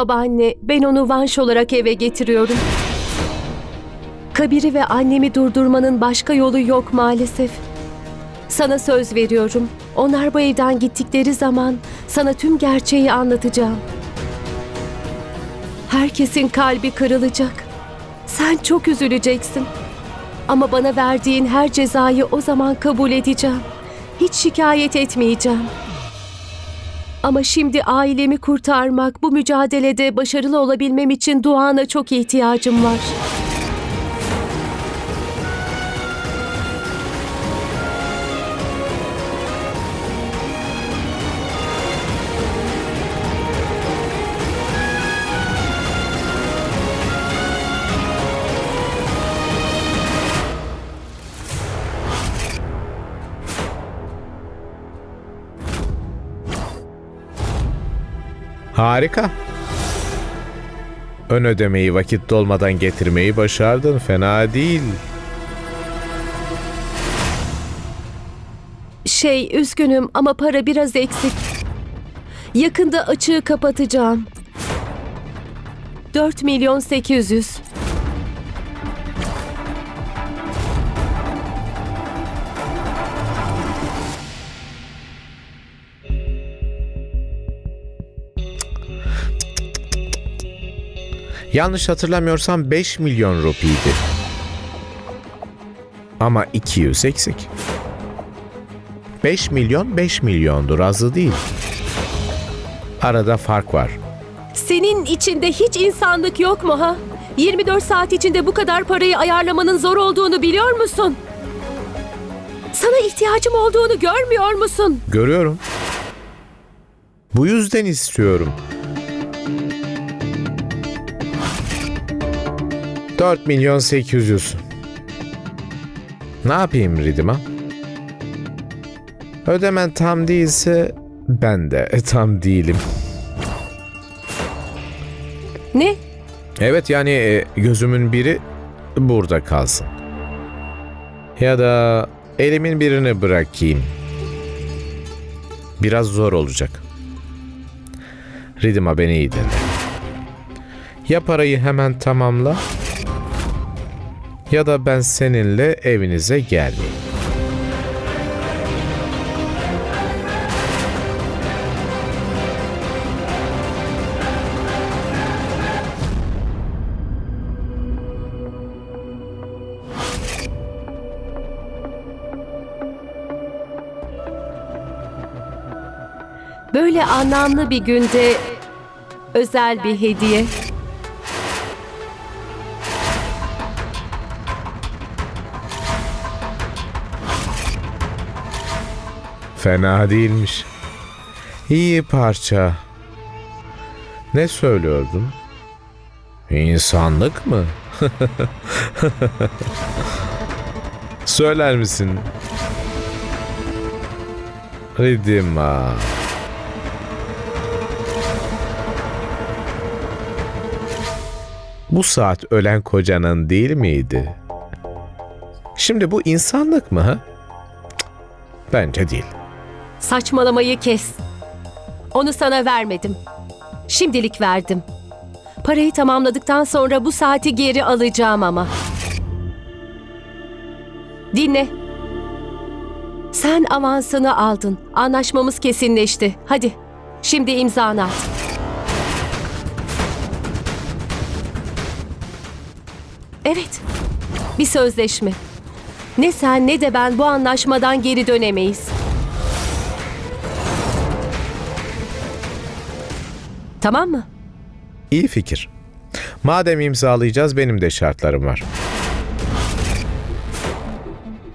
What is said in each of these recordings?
Babaanne, ben onu vanş olarak eve getiriyorum. Kabir'i ve annemi durdurmanın başka yolu yok maalesef. Sana söz veriyorum. Onlar bu evden gittikleri zaman sana tüm gerçeği anlatacağım. Herkesin kalbi kırılacak. Sen çok üzüleceksin. Ama bana verdiğin her cezayı o zaman kabul edeceğim. Hiç şikayet etmeyeceğim. Ama şimdi ailemi kurtarmak, bu mücadelede başarılı olabilmem için duana çok ihtiyacım var. Harika. Ön ödemeyi vakit dolmadan getirmeyi başardın. Fena değil. Şey, üzgünüm ama para biraz eksik. Yakında açığı kapatacağım. 4 milyon 800. Yanlış hatırlamıyorsam 5 milyon rupiydi. Ama 200 eksik. 5 milyon 5 milyondur azı değil. Arada fark var. Senin içinde hiç insanlık yok mu ha? 24 saat içinde bu kadar parayı ayarlamanın zor olduğunu biliyor musun? Sana ihtiyacım olduğunu görmüyor musun? Görüyorum. Bu yüzden istiyorum. 4 milyon 800. Ne yapayım Ridima? Ödemen tam değilse ben de tam değilim. Ne? Evet yani e, gözümün biri burada kalsın. Ya da elimin birini bırakayım. Biraz zor olacak. Ridima beni iyi dinle. Ya parayı hemen tamamla ya da ben seninle evinize gelmeyeyim. Böyle anlamlı bir günde özel bir hediye. Fena değilmiş. İyi parça. Ne söylüyordun? İnsanlık mı? Söyler misin? Ridima. Bu saat ölen kocanın değil miydi? Şimdi bu insanlık mı ha? Bence değil. Saçmalamayı kes. Onu sana vermedim. Şimdilik verdim. Parayı tamamladıktan sonra bu saati geri alacağım ama. Dinle. Sen avansını aldın. Anlaşmamız kesinleşti. Hadi. Şimdi imzanı at. Evet. Bir sözleşme. Ne sen ne de ben bu anlaşmadan geri dönemeyiz. Tamam mı? İyi fikir. Madem imzalayacağız benim de şartlarım var.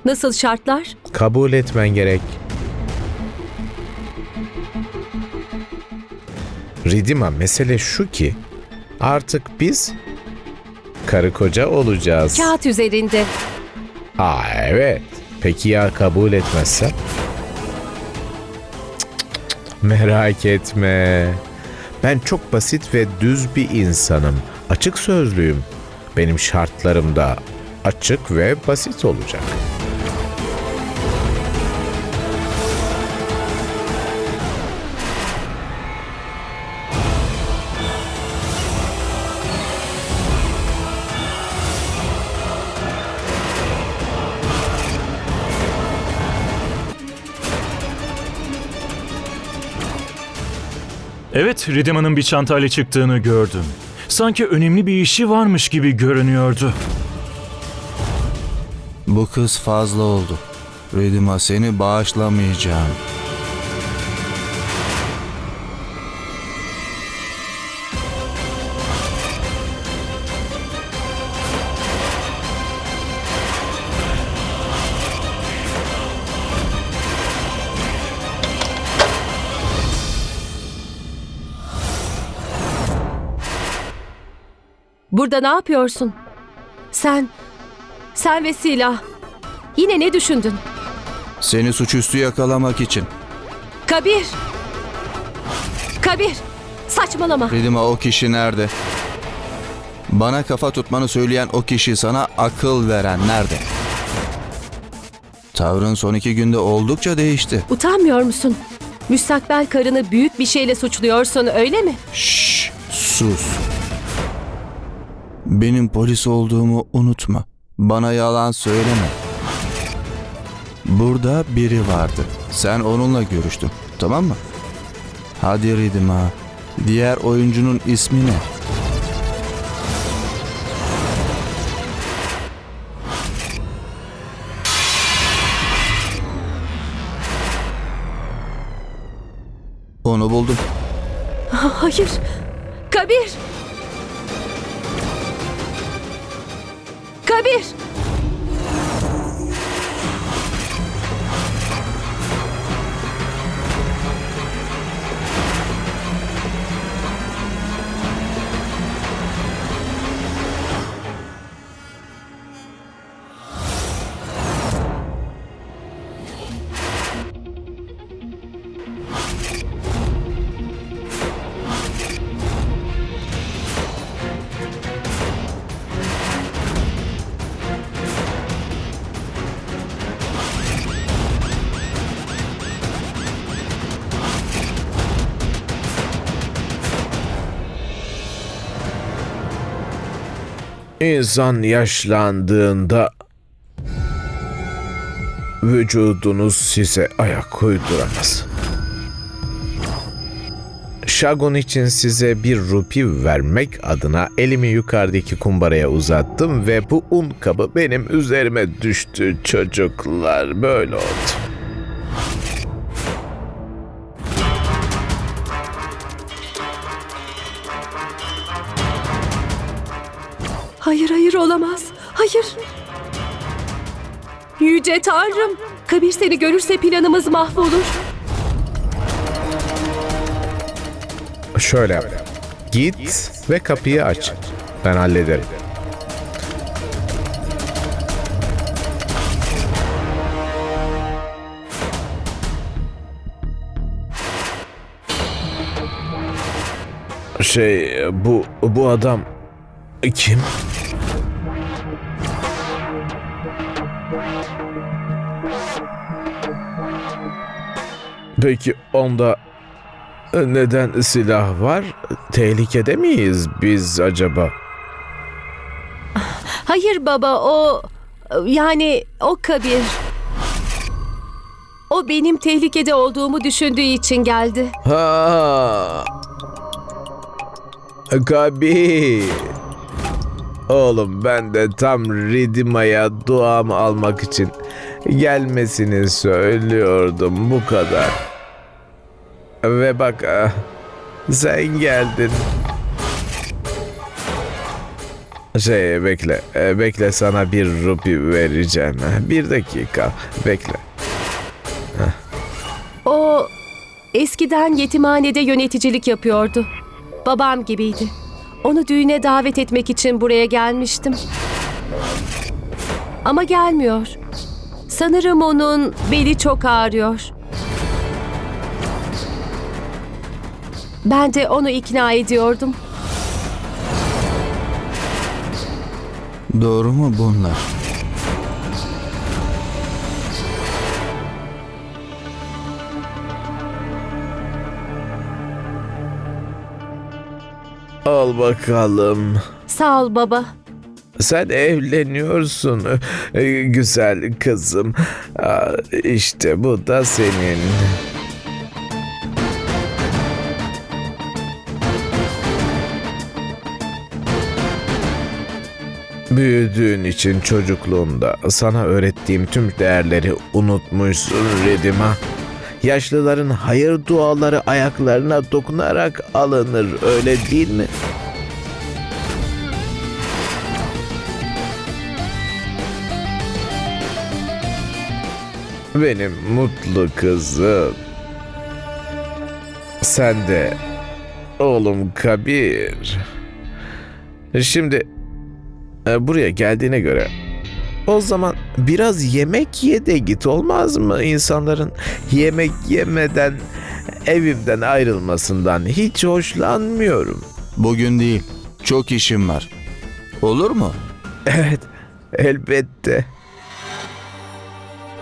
Nasıl şartlar? Kabul etmen gerek. Ridima mesele şu ki artık biz karı koca olacağız. Kağıt üzerinde. Aa evet. Peki ya kabul cık. Merak etme. Ben çok basit ve düz bir insanım. Açık sözlüyüm. Benim şartlarım da açık ve basit olacak. Evet, Ridima'nın bir çantayla çıktığını gördüm. Sanki önemli bir işi varmış gibi görünüyordu. Bu kız fazla oldu. Redima seni bağışlamayacağım. Burada ne yapıyorsun? Sen, sen ve silah. Yine ne düşündün? Seni suçüstü yakalamak için. Kabir! Kabir! Saçmalama. Redima o kişi nerede? Bana kafa tutmanı söyleyen o kişi sana akıl veren nerede? Tavrın son iki günde oldukça değişti. Utanmıyor musun? Müstakbel karını büyük bir şeyle suçluyorsun öyle mi? Şşş, sus. Benim polis olduğumu unutma. Bana yalan söyleme. Burada biri vardı. Sen onunla görüştün. Tamam mı? Hadi Ridima. Diğer oyuncunun ismi ne? Onu buldum. Hayır. Kabir! Kabir! İnsan yaşlandığında vücudunuz size ayak uyduramaz. Şagun için size bir rupi vermek adına elimi yukarıdaki kumbaraya uzattım ve bu un kabı benim üzerime düştü çocuklar. Böyle oldu. Olamaz. Hayır. Yüce Tanrım. Kabir seni görürse planımız mahvolur. Şöyle yap. Git ve kapıyı aç. Ben hallederim. Şey bu bu adam kim? Peki onda neden silah var? Tehlikede miyiz biz acaba? Hayır baba o yani o Kabir. O benim tehlikede olduğumu düşündüğü için geldi. Ha. Gabi. Oğlum ben de tam Ridima'ya duamı almak için gelmesini söylüyordum bu kadar. Ve bak ah, sen geldin. Şey bekle, e, bekle sana bir rupi vereceğim. Bir dakika, bekle. O eskiden yetimhanede yöneticilik yapıyordu. Babam gibiydi. Onu düğüne davet etmek için buraya gelmiştim. Ama gelmiyor. Sanırım onun beli çok ağrıyor. Ben de onu ikna ediyordum. Doğru mu bunlar? Al bakalım. Sağ ol baba. Sen evleniyorsun e, güzel kızım. İşte bu da senin. Büyüdüğün için çocukluğunda sana öğrettiğim tüm değerleri unutmuşsun Redima. Yaşlıların hayır duaları ayaklarına dokunarak alınır öyle değil mi? Benim mutlu kızım. Sen de oğlum Kabir. Şimdi buraya geldiğine göre o zaman biraz yemek ye de git olmaz mı? İnsanların yemek yemeden evimden ayrılmasından hiç hoşlanmıyorum. Bugün değil. Çok işim var. Olur mu? Evet, elbette.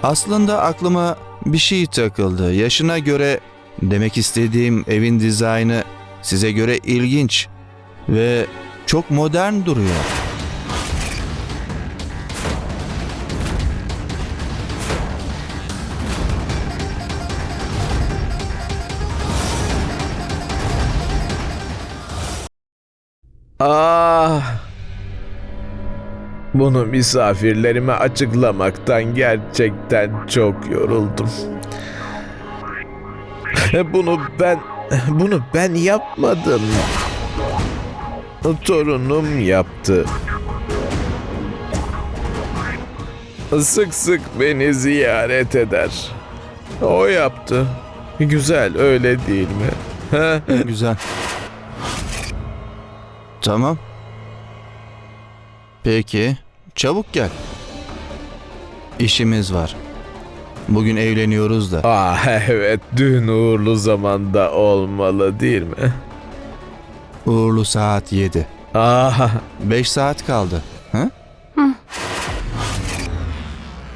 Aslında aklıma bir şey takıldı. Yaşına göre demek istediğim evin dizaynı size göre ilginç ve çok modern duruyor. Bunu misafirlerime açıklamaktan gerçekten çok yoruldum. Bunu ben bunu ben yapmadım. Torunum yaptı. Sık sık beni ziyaret eder. O yaptı. Güzel öyle değil mi? Güzel. Tamam. Peki, çabuk gel. İşimiz var. Bugün evleniyoruz da. Ah evet düğün uğurlu zamanda olmalı değil mi? Uğurlu saat 7. Ah 5 saat kaldı. Hı?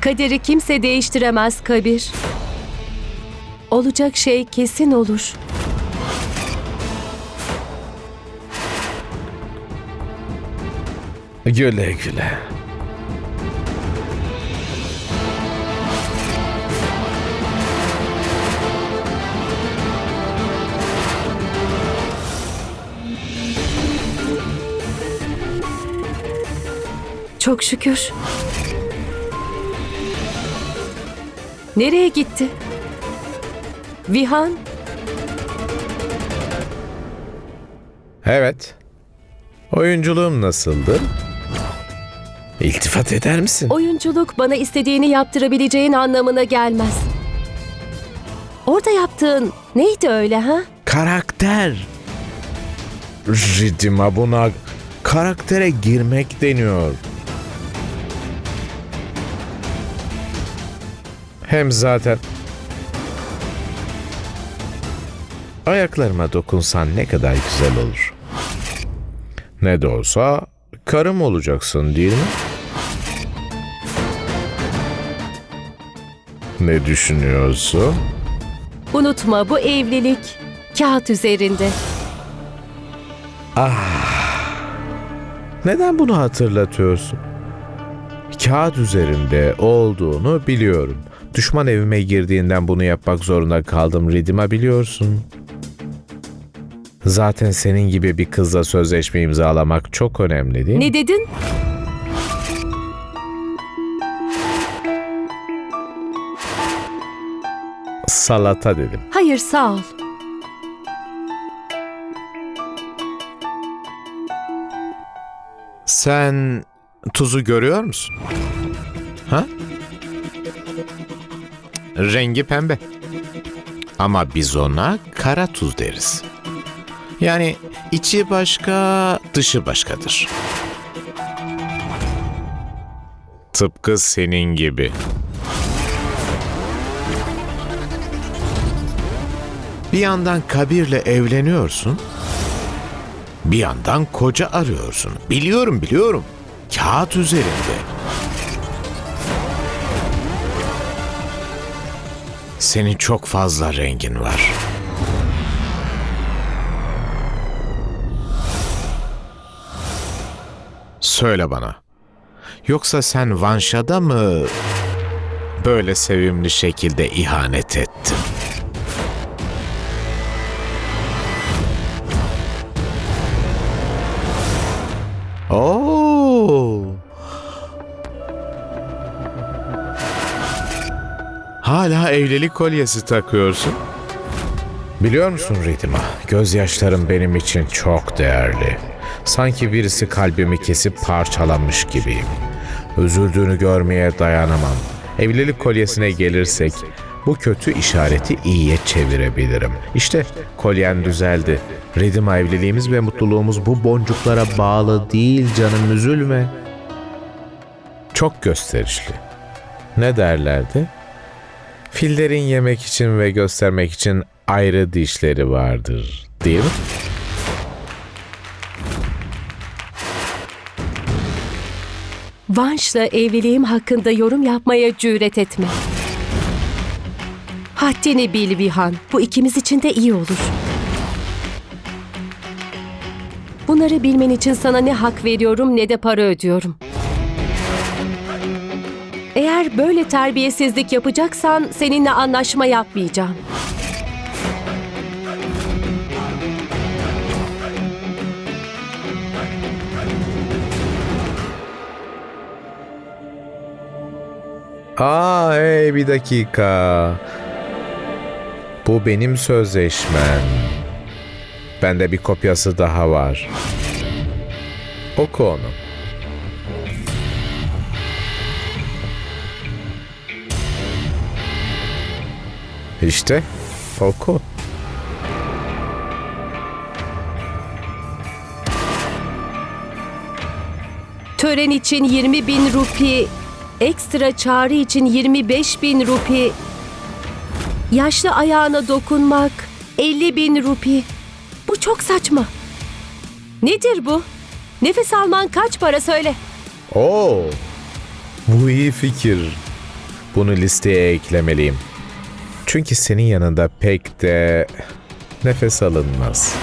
Kaderi kimse değiştiremez Kabir. Olacak şey kesin olur. Güle güle. Çok şükür. Nereye gitti? Vihan, Evet. Oyunculuğum nasıldı? İltifat eder misin? oyunculuk bana istediğini yaptırabileceğin anlamına gelmez. Orada yaptığın neydi öyle ha? Karakter. Ridima buna karaktere girmek deniyor. Hem zaten ayaklarıma dokunsan ne kadar güzel olur. Ne de olsa karım olacaksın değil mi? Ne düşünüyorsun? Unutma bu evlilik kağıt üzerinde. Neden bunu hatırlatıyorsun? Kağıt üzerinde olduğunu biliyorum. Düşman evime girdiğinden bunu yapmak zorunda kaldım Ridima biliyorsun. Zaten senin gibi bir kızla sözleşme imzalamak çok önemli değil mi? Ne dedin? Salata dedim. Hayır sağ ol. Sen tuzu görüyor musun? Ha? Rengi pembe. Ama biz ona kara tuz deriz. Yani içi başka, dışı başkadır. Tıpkı senin gibi. Bir yandan Kabir'le evleniyorsun. Bir yandan koca arıyorsun. Biliyorum biliyorum. Kağıt üzerinde. Senin çok fazla rengin var. Söyle bana. Yoksa sen Vanşa'da mı böyle sevimli şekilde ihanet ettin? Evlilik kolyesi takıyorsun? Biliyor musun Ridima? Gözyaşlarım benim için çok değerli. Sanki birisi kalbimi kesip parçalamış gibiyim. Üzüldüğünü görmeye dayanamam. Evlilik kolyesine gelirsek bu kötü işareti iyiye çevirebilirim. İşte kolyen düzeldi. Ridima evliliğimiz ve mutluluğumuz bu boncuklara bağlı değil canım üzülme. Çok gösterişli. Ne derlerdi? Fillerin yemek için ve göstermek için ayrı dişleri vardır, değil mi? Vanş'la evliliğim hakkında yorum yapmaya cüret etme. Haddini bil Vihan. Bu ikimiz için de iyi olur. Bunları bilmen için sana ne hak veriyorum ne de para ödüyorum. Eğer böyle terbiyesizlik yapacaksan seninle anlaşma yapmayacağım. Aa hey bir dakika. Bu benim sözleşmem. Bende bir kopyası daha var. Oku onu. İşte oku. Tören için 20 bin rupi, ekstra çağrı için 25 bin rupi, yaşlı ayağına dokunmak 50 bin rupi. Bu çok saçma. Nedir bu? Nefes alman kaç para söyle. Oo. Bu iyi fikir. Bunu listeye eklemeliyim. Çünkü senin yanında pek de nefes alınmaz.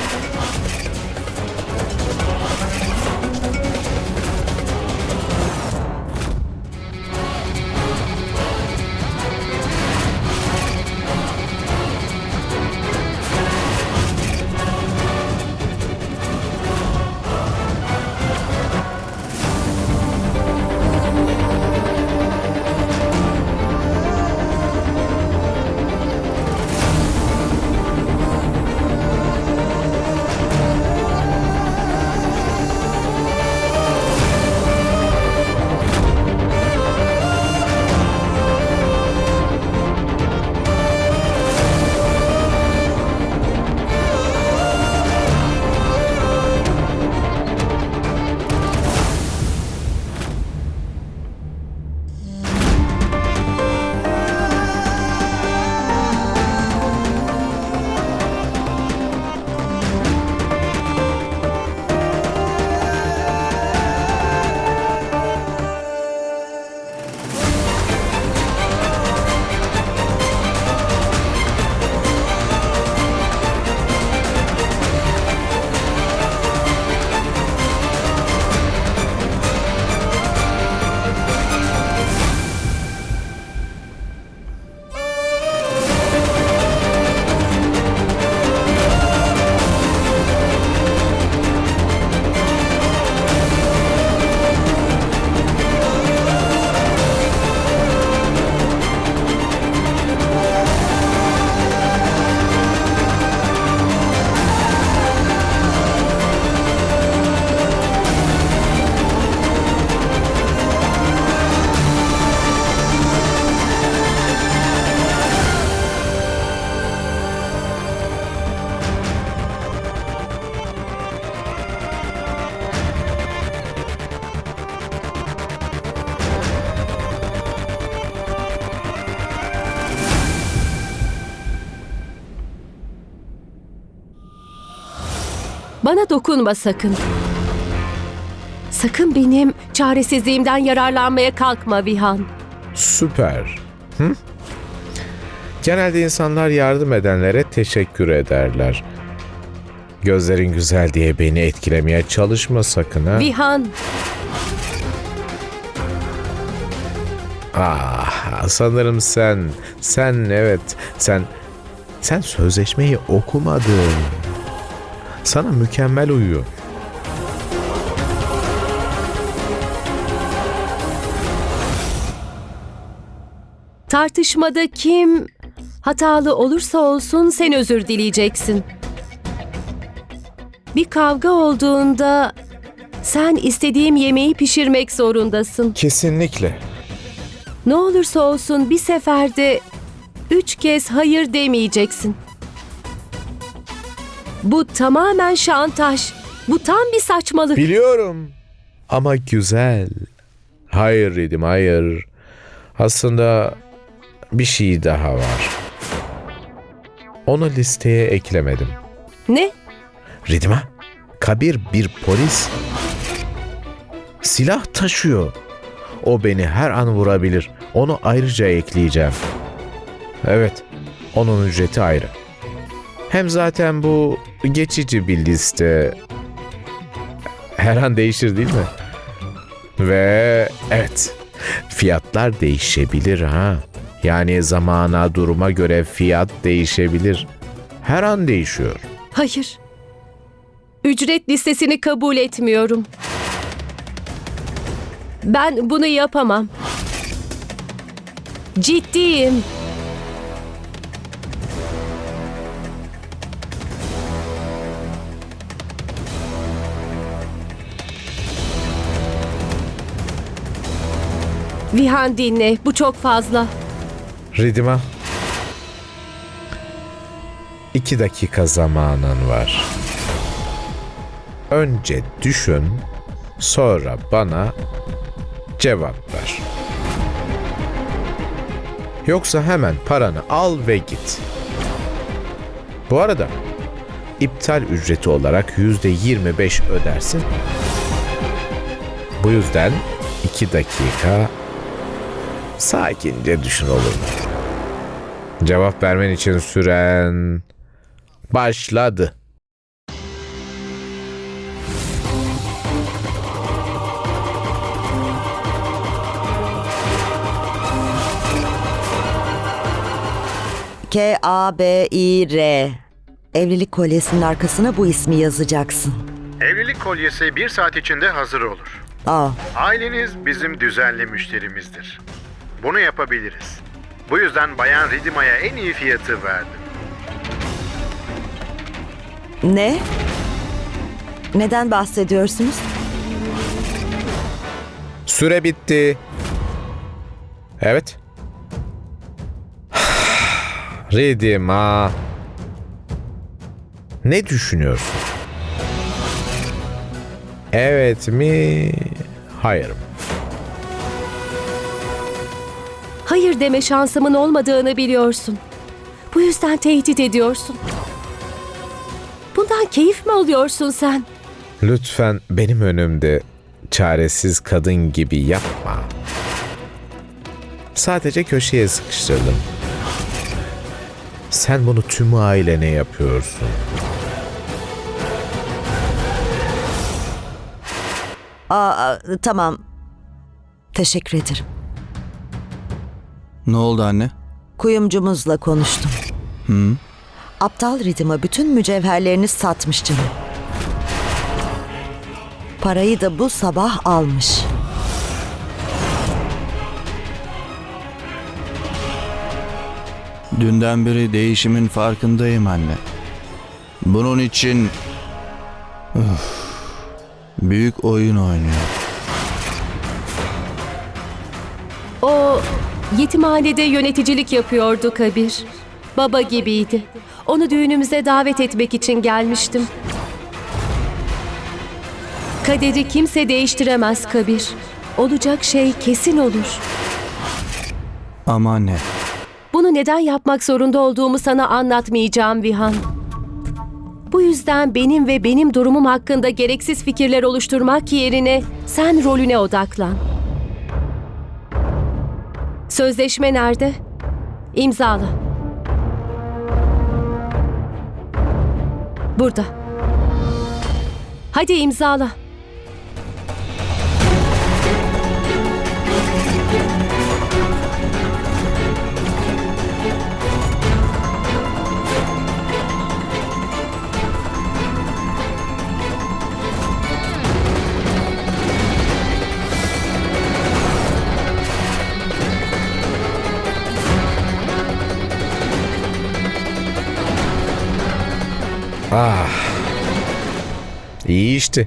Bana dokunma sakın. Sakın benim çaresizliğimden yararlanmaya kalkma Vihan. Süper. Hı? Genelde insanlar yardım edenlere teşekkür ederler. Gözlerin güzel diye beni etkilemeye çalışma sakın ha. Vihan, Ah, sanırım sen, sen evet, sen, sen sözleşmeyi okumadın. Sana mükemmel uyuyor. Tartışmada kim hatalı olursa olsun sen özür dileyeceksin. Bir kavga olduğunda sen istediğim yemeği pişirmek zorundasın. Kesinlikle. Ne olursa olsun bir seferde üç kez hayır demeyeceksin. Bu tamamen şantaj. Bu tam bir saçmalık. Biliyorum. Ama güzel. Hayır dedim hayır. Aslında bir şey daha var. Onu listeye eklemedim. Ne? Ridma, Kabir bir polis. Silah taşıyor. O beni her an vurabilir. Onu ayrıca ekleyeceğim. Evet, onun ücreti ayrı. Hem zaten bu geçici bir liste. Her an değişir değil mi? Ve evet, fiyatlar değişebilir ha. Yani zamana, duruma göre fiyat değişebilir. Her an değişiyor. Hayır. Ücret listesini kabul etmiyorum. Ben bunu yapamam. Ciddiyim. Vihan dinle, bu çok fazla. Ridima. İki dakika zamanın var. Önce düşün, sonra bana cevap ver. Yoksa hemen paranı al ve git. Bu arada iptal ücreti olarak yüzde 25 ödersin. Bu yüzden iki dakika sakince düşün olur mu? Cevap vermen için süren başladı. K-A-B-İ-R. Evlilik kolyesinin arkasına bu ismi yazacaksın. Evlilik kolyesi bir saat içinde hazır olur. A. Aileniz bizim düzenli müşterimizdir. Bunu yapabiliriz. Bu yüzden Bayan Ridima'ya en iyi fiyatı verdim. Ne? Neden bahsediyorsunuz? Süre bitti. Evet. Ridima. Ne düşünüyorsun? Evet mi? Hayır mı? Hayır deme şansımın olmadığını biliyorsun. Bu yüzden tehdit ediyorsun. Bundan keyif mi alıyorsun sen? Lütfen benim önümde çaresiz kadın gibi yapma. Sadece köşeye sıkıştırdım. Sen bunu tüm ailene yapıyorsun. Aa, tamam. Teşekkür ederim. Ne oldu anne? Kuyumcumuzla konuştum. Hı? Aptal Ridim'a bütün mücevherlerini satmış canım. Parayı da bu sabah almış. Dünden beri değişimin farkındayım anne. Bunun için Üf, büyük oyun oynuyor. Yetimhanede yöneticilik yapıyordu Kabir. Baba gibiydi. Onu düğünümüze davet etmek için gelmiştim. Kaderi kimse değiştiremez Kabir. Olacak şey kesin olur. Ama anne, Bunu neden yapmak zorunda olduğumu sana anlatmayacağım Vihan. Bu yüzden benim ve benim durumum hakkında gereksiz fikirler oluşturmak yerine sen rolüne odaklan. Sözleşme nerede? İmzala. Burada. Hadi imzala. Ah. İyi işte.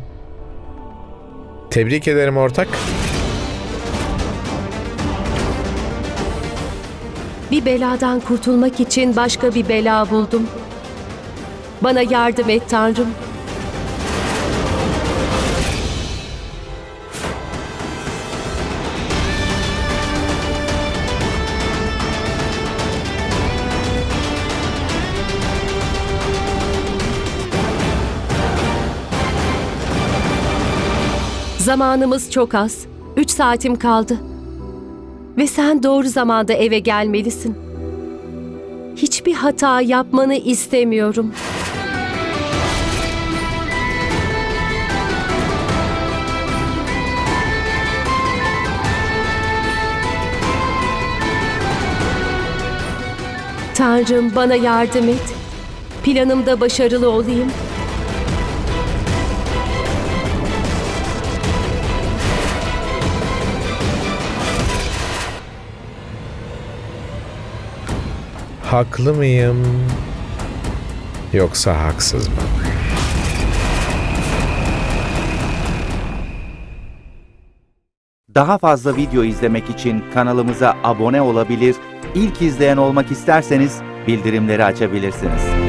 Tebrik ederim ortak. Bir beladan kurtulmak için başka bir bela buldum. Bana yardım et Tanrım. Zamanımız çok az. Üç saatim kaldı. Ve sen doğru zamanda eve gelmelisin. Hiçbir hata yapmanı istemiyorum. Tanrım bana yardım et. Planımda başarılı olayım. Haklı mıyım? Yoksa haksız mı? Daha fazla video izlemek için kanalımıza abone olabilir, ilk izleyen olmak isterseniz bildirimleri açabilirsiniz.